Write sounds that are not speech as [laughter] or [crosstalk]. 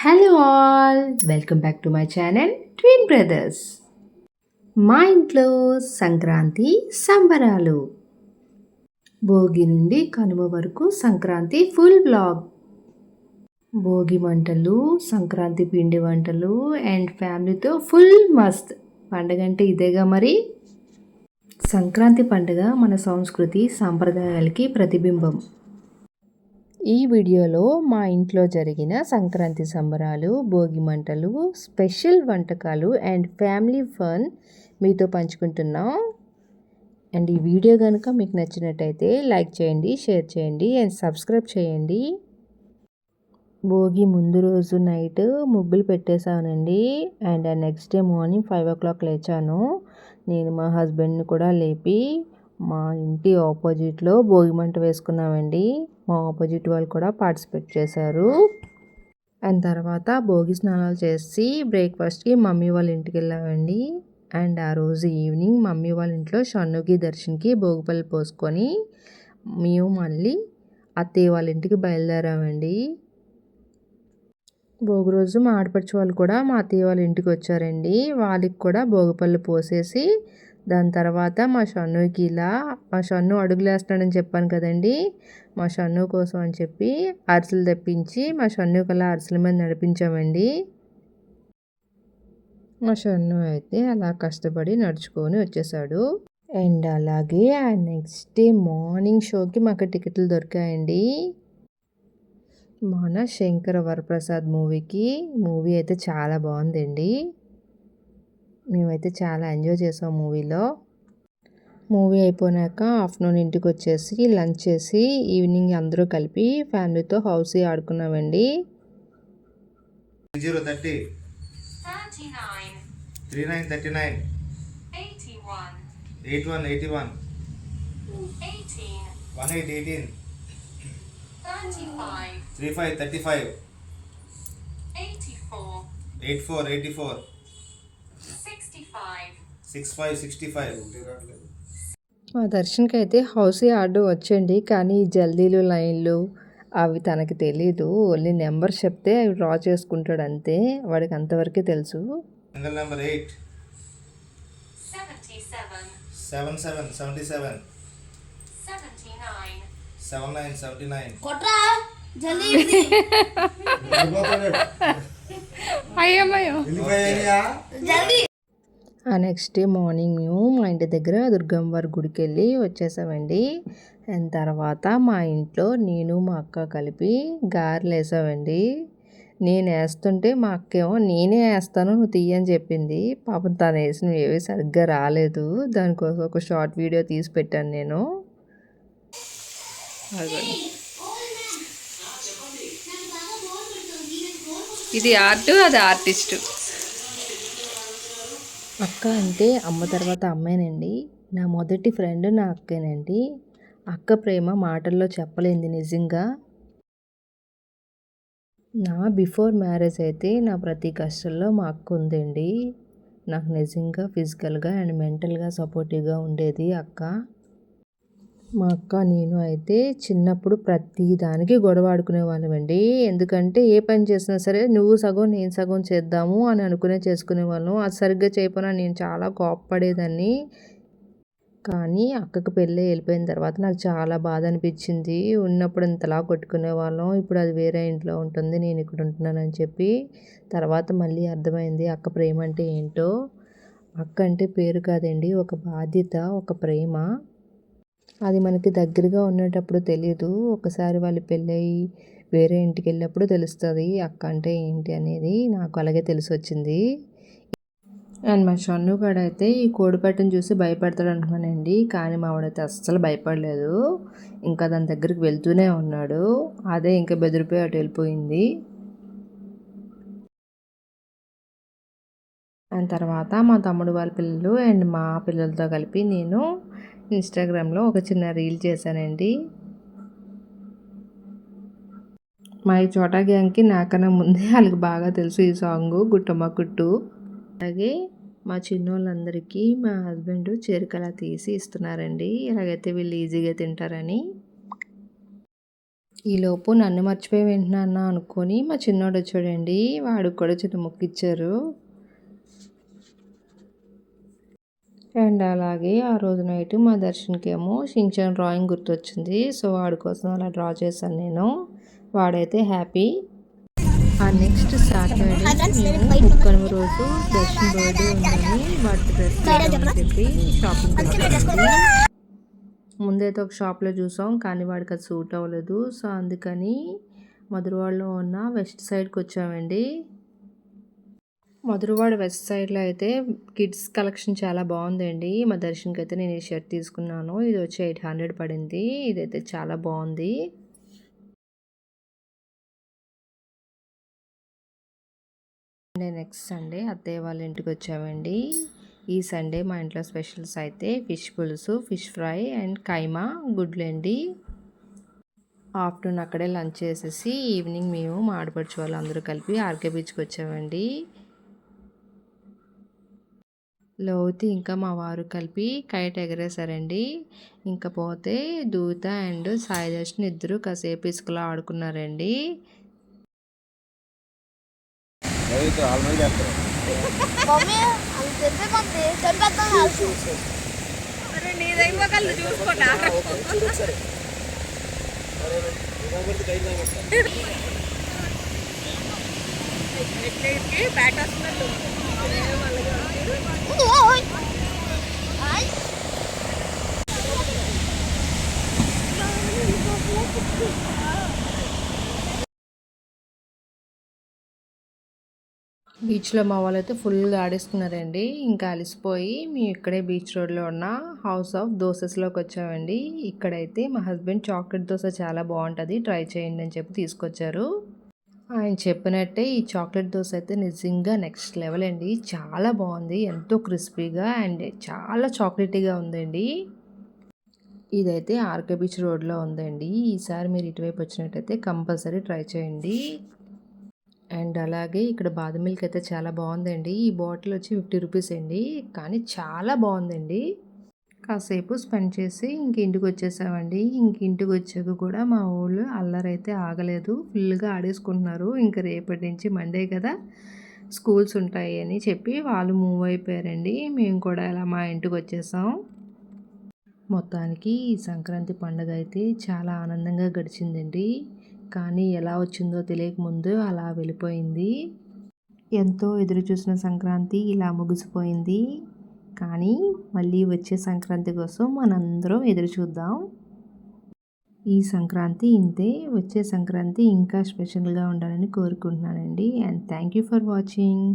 Hello all welcome back to my channel twin brothers మా ఇంట్లో సంక్రాంతి సంబరాలు. భోగి నుండి కనుమ వరకు సంక్రాంతి ఫుల్ బ్లాగ్ భోగి వంటలు సంక్రాంతి పిండి వంటలు అండ్ ఫ్యామిలీతో ఫుల్ మస్త్ పండగ అంటే ఇదేగా మరి? సంక్రాంతి పండుగ మన సంస్కృతి సాంప్రదాయాలకి ప్రతిబింబం. ఈ వీడియోలో మా ఇంట్లో జరిగిన సంక్రాంతి సంబరాలు భోగి మంటలు స్పెషల్ వంటకాలు అండ్ ఫ్యామిలీ ఫన్ మీతో పంచుకుంటున్నాం. అండ్ ఈ వీడియో కనుక మీకు నచ్చినట్టయితే లైక్ చేయండి షేర్ చేయండి అండ్ సబ్స్క్రైబ్ చేయండి. భోగి ముందు రోజు నైట్ ముగ్గులు పెట్టేశానండి. And next day morning five o'clock లేచాను. నేను మా హస్బెండ్ని కూడా లేపి మా ఇంటి ఆపోజిట్లో భోగి మంట వేసుకున్నామండి. మా ఆపోజిట్ వాళ్ళు కూడా పార్టిసిపేట్ చేశారు. అండ్ తర్వాత భోగి స్నానాలు చేసి బ్రేక్ఫాస్ట్కి మమ్మీ వాళ్ళ ఇంటికి వెళ్ళామండి. అండ్ ఆ రోజు ఈవినింగ్ మమ్మీ వాళ్ళ ఇంట్లో షన్నుకి దర్శన్కి భోగిపల్లి పోసుకొని మేము మళ్ళీ అత్తయ్య వాళ్ళ ఇంటికి బయలుదేరామండి. భోగి రోజు మా ఆడపడిచి వాళ్ళు కూడా మా అత్తయ్య వాళ్ళ ఇంటికి వచ్చారండి. వాళ్ళకి కూడా భోగిపల్లి పోసేసి దాని తర్వాత మా షన్నుకి ఇలా మా షన్ను అడుగులేస్తాడని చెప్పాను కదండి. మా షన్ను కోసం అని చెప్పి అరిసెలు తెప్పించి మా షన్ను అలా అరిసెల మీద నడిపించామండి. మా షన్ను అయితే అలా కష్టపడి నడుచుకొని వచ్చేసాడు. అండ్ అలాగే ఆ నెక్స్ట్ డే మార్నింగ్ షోకి మాకు టికెట్లు దొరికాయండి. మన శంకర వరప్రసాద్ మూవీకి మూవీ అయితే చాలా బాగుందండి. మేమైతే చాలా ఎంజాయ్ చేసాం మూవీలో. మూవీ అయిపోయాక ఆఫ్టర్నూన్ ఇంటికి వచ్చేసి లంచ్ చేసి ఈవినింగ్ అందరూ కలిపి ఫ్యామిలీతో house ఆడుకున్నామండి. Zero thirty. Three nine thirty nine. Eight one. Eighty one one. Eight eighteen. Three five thirty five. Eight four. Eighty four sixty-five, six five sixty five. మా దర్శన్కి అయితే హౌస్ ఆర్డర్ వచ్చండి. కానీ ఈ జల్దీలు లైన్లు అవి తనకి తెలీదు. ఓన్లీ నెంబర్ చెప్తే అవి డ్రా చేసుకుంటాడు అంతే. వాడికి అంతవరకే తెలుసు. Number eight. Seven. Seven seventy seven. seventy-nine, seven nine seventy nine. కొట్రా! జల్దీ [laughs] జల్దీ. ఆ నెక్స్ట్ డే మార్నింగ్ మేము మా ఇంటి దగ్గర దుర్గమ్మ వారి గుడికి వెళ్ళి వచ్చేసామండి. అండ్ తర్వాత మా ఇంట్లో నేను మా అక్క కలిపి గారెలు వేసామండి. నేను వేస్తుంటే మా అక్క ఏమో నేనే వేస్తాను నువ్వు తీయని చెప్పింది. పాపం తను వేసినవి ఏవి సరిగ్గా రాలేదు. దానికోసం ఒక షార్ట్ వీడియో తీసి పెట్టాను నేను. ఇది ఆర్ట్ అది ఆర్టిస్ట్ అక్క అంటే అమ్మ తర్వాత అమ్మేనండి. నా మొదటి ఫ్రెండ్ నా అక్కేనండి. అక్క ప్రేమ మాటల్లో చెప్పలేంది నిజంగా. నా బిఫోర్ మ్యారేజ్ అయితే నా ప్రతి కష్టంలో మా అక్క ఉందండి. నాకు నిజంగా ఫిజికల్గా అండ్ మెంటల్గా సపోర్టివ్గా ఉండేది అక్క. మా అక్క నేను అయితే చిన్నప్పుడు ప్రతిదానికి గొడవ ఆడుకునే వాళ్ళమండి ఎందుకంటే ఏ పని చేసినా సరే నువ్వు సగం నేను సగం చేద్దాము అని అనుకునే చేసుకునే వాళ్ళం. అది సరిగ్గా చేయకపోయినా నేను చాలా కోప్పడేదాన్ని. కానీ అక్కకి పెళ్ళి వెళ్ళిపోయిన తర్వాత నాకు చాలా బాధ అనిపించింది. ఉన్నప్పుడు ఇంతలా కొట్టుకునే వాళ్ళం. ఇప్పుడు అది వేరే ఇంట్లో ఉంటుంది. నేను ఇక్కడ ఉంటున్నానని చెప్పి. తర్వాత మళ్ళీ అర్థమైంది అక్క ప్రేమ అంటే ఏంటో. అక్క అంటే పేరు కాదండి. ఒక బాధ్యత ఒక ప్రేమ. అది మనకి దగ్గరగా ఉన్నప్పుడు తెలియదు ఒకసారి వాళ్ళు పెళ్ళయి వేరే ఇంటికి వెళ్ళినప్పుడు తెలుస్తుంది అక్క అంటే ఏంటి అనేది నాకు అలాగే తెలిసి వచ్చింది అండ్ మా షన్నుగాడు అయితే ఈ కోడిపెట్టను చూసి భయపడతాడు అనుకున్నానండి. కానీ మా వాడైతే అస్సలు భయపడలేదు. ఇంకా దాని దగ్గరికి వెళ్తూనే ఉన్నాడు. అదే ఇంకా బెదిరిపోయి అటు వెళ్ళిపోయింది. అండ్ తర్వాత మా తమ్ముడు వాళ్ళ పిల్లలు అండ్ మా పిల్లలతో కలిపి నేను ఇన్స్టాగ్రామ్లో ఒక చిన్న రీల్ చేశానండి. మా ఈ చోటా గ్యాంగ్కి నాకన్నా ముందే వాళ్ళకి బాగా తెలుసు ఈ సాంగ్ గుట్టమ్మ కుట్టు. అలాగే మా చిన్నోళ్ళందరికీ మా హస్బెండ్ చేరికలా తీసి ఇస్తున్నారండి. ఇలాగైతే వీళ్ళు ఈజీగా తింటారని. ఈలోపు నన్ను మర్చిపోయి వింటున్నాను అనుకొని మా చిన్నోడు వచ్చాడండి. వాడికి కూడా చిన్న ముక్క అండ్ అలాగే ఆ రోజు నైట్ మా దర్శన్కి ఏమో షించాన్ డ్రాయింగ్ గుర్తొచ్చింది. సో వాడి కోసం అలా డ్రా చేశాను నేను. వాడైతే హ్యాపీ. ఆ నెక్స్ట్ సాటర్డే మేము రోజు దర్శన్ బర్త్డే ఉందని వాటికి డ్రెస్ చెప్పి షాపింగ్ ముందైతే ఒక షాప్లో చూసాం కానీ వాడికి అది సూట్ అవ్వలేదు. సో అందుకని మధురవాడలో ఉన్న వెస్ట్ సైడ్కి వచ్చామండి. మధురవాడ వెస్ట్ సైడ్లో అయితే కిడ్స్ కలెక్షన్ చాలా బాగుందండి. మా దర్శన్కి అయితే నేను ఈ షర్ట్ తీసుకున్నాను. ఇది వచ్చి ఎయిట్ హండ్రెడ్ పడింది. ఇదైతే చాలా బాగుంది. నెక్స్ట్ సండే అత్తయ్య వాళ్ళ ఇంటికి వచ్చామండి. ఈ సండే మా ఇంట్లో స్పెషల్స్ అయితే ఫిష్ పులుసు ఫిష్ ఫ్రై అండ్ కైమా గుడ్లు అండి ఆఫ్టర్నూన్ అక్కడే లంచ్ చేసేసి ఈవినింగ్ మేము మా ఆడపడుచు వాళ్ళు అందరూ కలిపి ఆర్కే బీచ్కి వచ్చామండి. లోతి ఇంకా మా వారు కలిపి కైట్ ఎగరేశారండి. ఇంకా పోతే దూత అండ్ సాయి దర్శన్ ఇద్దరు కాసేపు ఇసుకలో ఆడుకున్నారండి. మమ్మీ అది బీచ్లో మా వాళ్ళు అయితే ఫుల్గా ఆడేసుకున్నారండి. ఇంకా అలసిపోయి మేము ఇక్కడే బీచ్ రోడ్లో ఉన్న హౌస్ ఆఫ్ దోసెస్లోకి వచ్చామండి. ఇక్కడైతే మా హస్బెండ్ చాక్లెట్ దోశ చాలా బాగుంటుంది ట్రై చేయండి అని చెప్పి తీసుకొచ్చారు. ఆయన చెప్పినట్టే ఈ చాక్లెట్ దోశ అయితే నిజంగా నెక్స్ట్ లెవెల్ అండి. చాలా బాగుంది ఎంతో క్రిస్పీగా అండ్ చాలా చాక్లెటీగా ఉందండి. ఇదైతే ఆర్కే బీచ్ రోడ్లో ఉందండి. ఈసారి మీరు ఇటువైపు వచ్చినట్టయితే కంపల్సరీ ట్రై చేయండి. అండ్ అలాగే ఇక్కడ బాదం మిల్క్ అయితే చాలా బాగుందండి. ఈ బాటిల్ వచ్చి ఫిఫ్టీ రూపీస్ అండి. కానీ చాలా బాగుందండి. కాసేపు స్పెండ్ చేసి ఇంక ఇంటికి వచ్చేసామండి. ఇంక ఇంటికి వచ్చాక కూడా మా ఊళ్ళో అల్లరైతే ఆగలేదు. ఫుల్గా ఆడేసుకుంటున్నారు. ఇంక రేపటి నుంచి మండే కదా స్కూల్స్ ఉంటాయి అని చెప్పి వాళ్ళు మూవ్ అయిపోయారండి. మేము కూడా ఇలా మా ఇంటికి వచ్చేసాం. మొత్తానికి ఈ సంక్రాంతి పండుగ అయితే చాలా ఆనందంగా గడిచిందండి. కానీ ఎలా వచ్చిందో తెలియకముందు అలా వెళ్ళిపోయింది. ఎంతో ఎదురు చూసిన సంక్రాంతి ఇలా ముగిసిపోయింది. కానీ మళ్ళీ వచ్చే సంక్రాంతి కోసం మనందరం ఎదురు చూద్దాం. ఈ సంక్రాంతి ఇంతే. వచ్చే సంక్రాంతి ఇంకా స్పెషల్గా ఉండాలని కోరుకుంటున్నానండి. And thank you for watching.